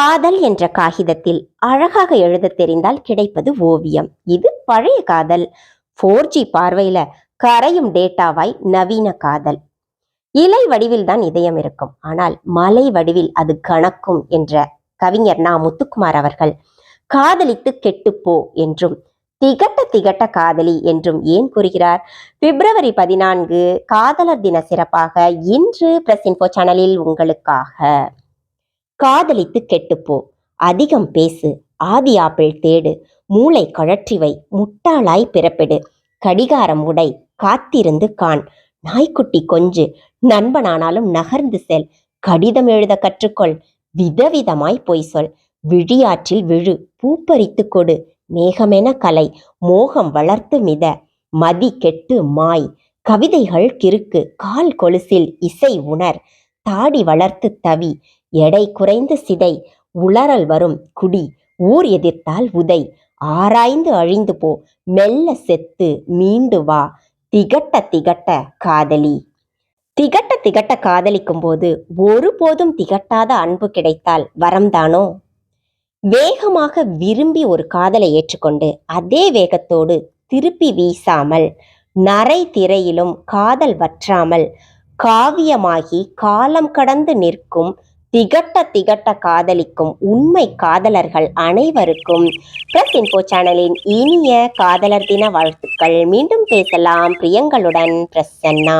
காதல் என்ற காகிதத்தில் அழகாக எழுத தெரிந்தால் கிடைப்பது ஓவியம். இது பழைய காதல். ஃபோர் ஜி பார்வையில கரையும் டேட்டாவாய் நவீன காதல். இலை வடிவில் தான் இதயம் இருக்கும். ஆனால் மலை வடிவில் அது கணக்கும் என்ற கவிஞர் நா. முத்துக்குமார் அவர்கள். காதலித்து கெட்டுப்போ என்றும் திகட்ட திகட்ட காதலி என்றும் ஏன் கூறுகிறார்? பிப்ரவரி பதினான்கு காதலர் தின சிறப்பாக இன்று பிரஸ் இன்ஃபோ சேனலில் உங்களுக்காக. காதலித்து கெட்டுப்போ. அதிகம் பேசு. ஆதி ஆப்பிள் தேடு. மூளை கழற்றி வை. முட்டாளாய் பிறப்பிடு. கடிகாரம் உடை. காத்திருந்து காண். நாய்க்குட்டி கொஞ்சு. நண்பனானாலும் நகர்ந்து செல். கடிதம் எழுத கற்றுக்கொள். விதவிதமாய் பொய் சொல். விழியாற்றில் விழு. பூப்பறித்து கொடு. மேகமென கலை. மோகம் வளர்த்து மித. மதி கெட்டு மாய். கவிதைகள் கிறுக்கு. கால் கொலுசில் இசை உணர். தாடி வளர்த்து தவி. எடை குறைந்து சிதை உளறல் வரும் குடி ஊர் எதிர்த்தால் உதை ஆராய்ந்து அழிந்து போ மெல்ல செத்து மீண்டு வா திகட்ட திகட்ட காதலி. திகட்ட திகட்ட காதலிக்கும் போது ஒருபோதும் திகட்டாத அன்பு கிடைத்தால் வரம்தானோ வேகமாக விரும்பி ஒரு காதலை ஏற்றுக்கொண்டு அதே வேகத்தோடு திருப்பி வீசாமல் நரை திரையிலும் காதல் வற்றாமல் காவியமாகி காலம் கடந்து நிற்கும் திகட்ட திகட்ட காதலிக்கும் உண்மை காதலர்கள் அனைவருக்கும் பிரஸ் இன்போ சேனலின் இனிய காதலர் தின வாழ்த்துக்கள். மீண்டும் பேசலாம். பிரியங்களுடன் பிரசன்னா.